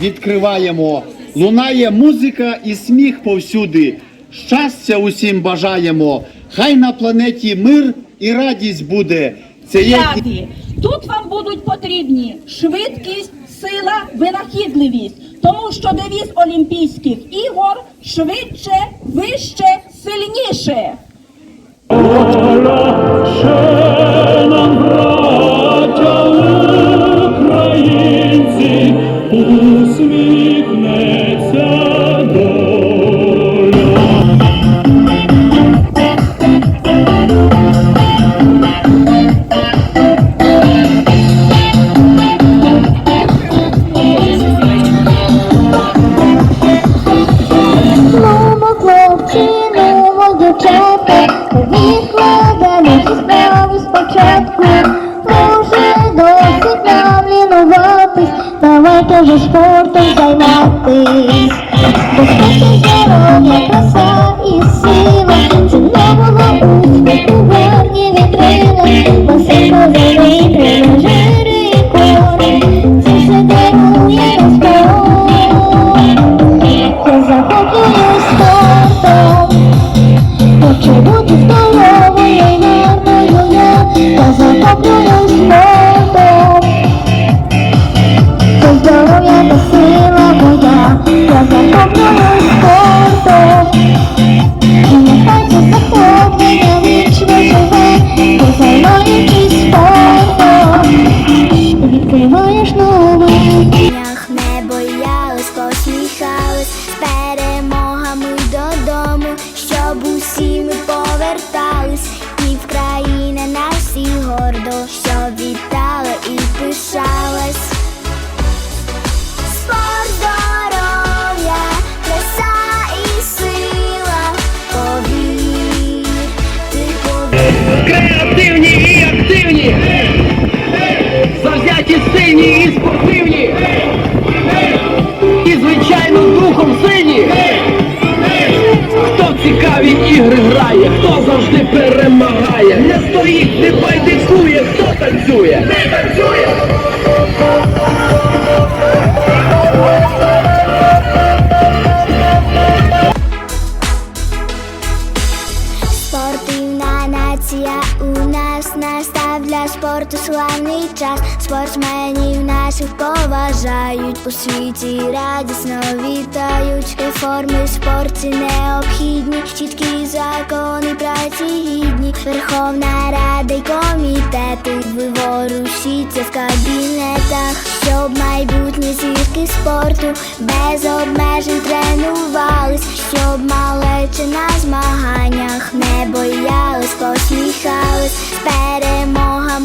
відкриваємо. Лунає музика і сміх повсюди. Щастя усім бажаємо. Хай на планеті мир і радість буде. Це є Тут вам будуть потрібні швидкість, сила, винахідливість, тому що девіз Олімпійських ігор швидше, вище, сильніше. українці, Давайте вже спортом займатись. Безпека, здоров'я, краса і сила, новий. Днях не боялись, посміхались з перемогами додому, щоб усі ми повертались, і в країна нас всі гордо, що вітала і пишалась. Спорт, здоров'я, краса і сила, повір. Креативні і активні, грає, хто завжди перемагає, не стоїть, не байдикує, хто танцює, не танцює. Спорту славний час. Спортсменів наших поважають у світі радісно вітають. Реформи в спорті необхідні, чіткі закони праці гідні. Верховна Рада й комітети ви ворушіться в кабінетах, щоб майбутні зірки спорту без обмежень тренувались, щоб малече на змаганнях не боялись, посміхались з перемогами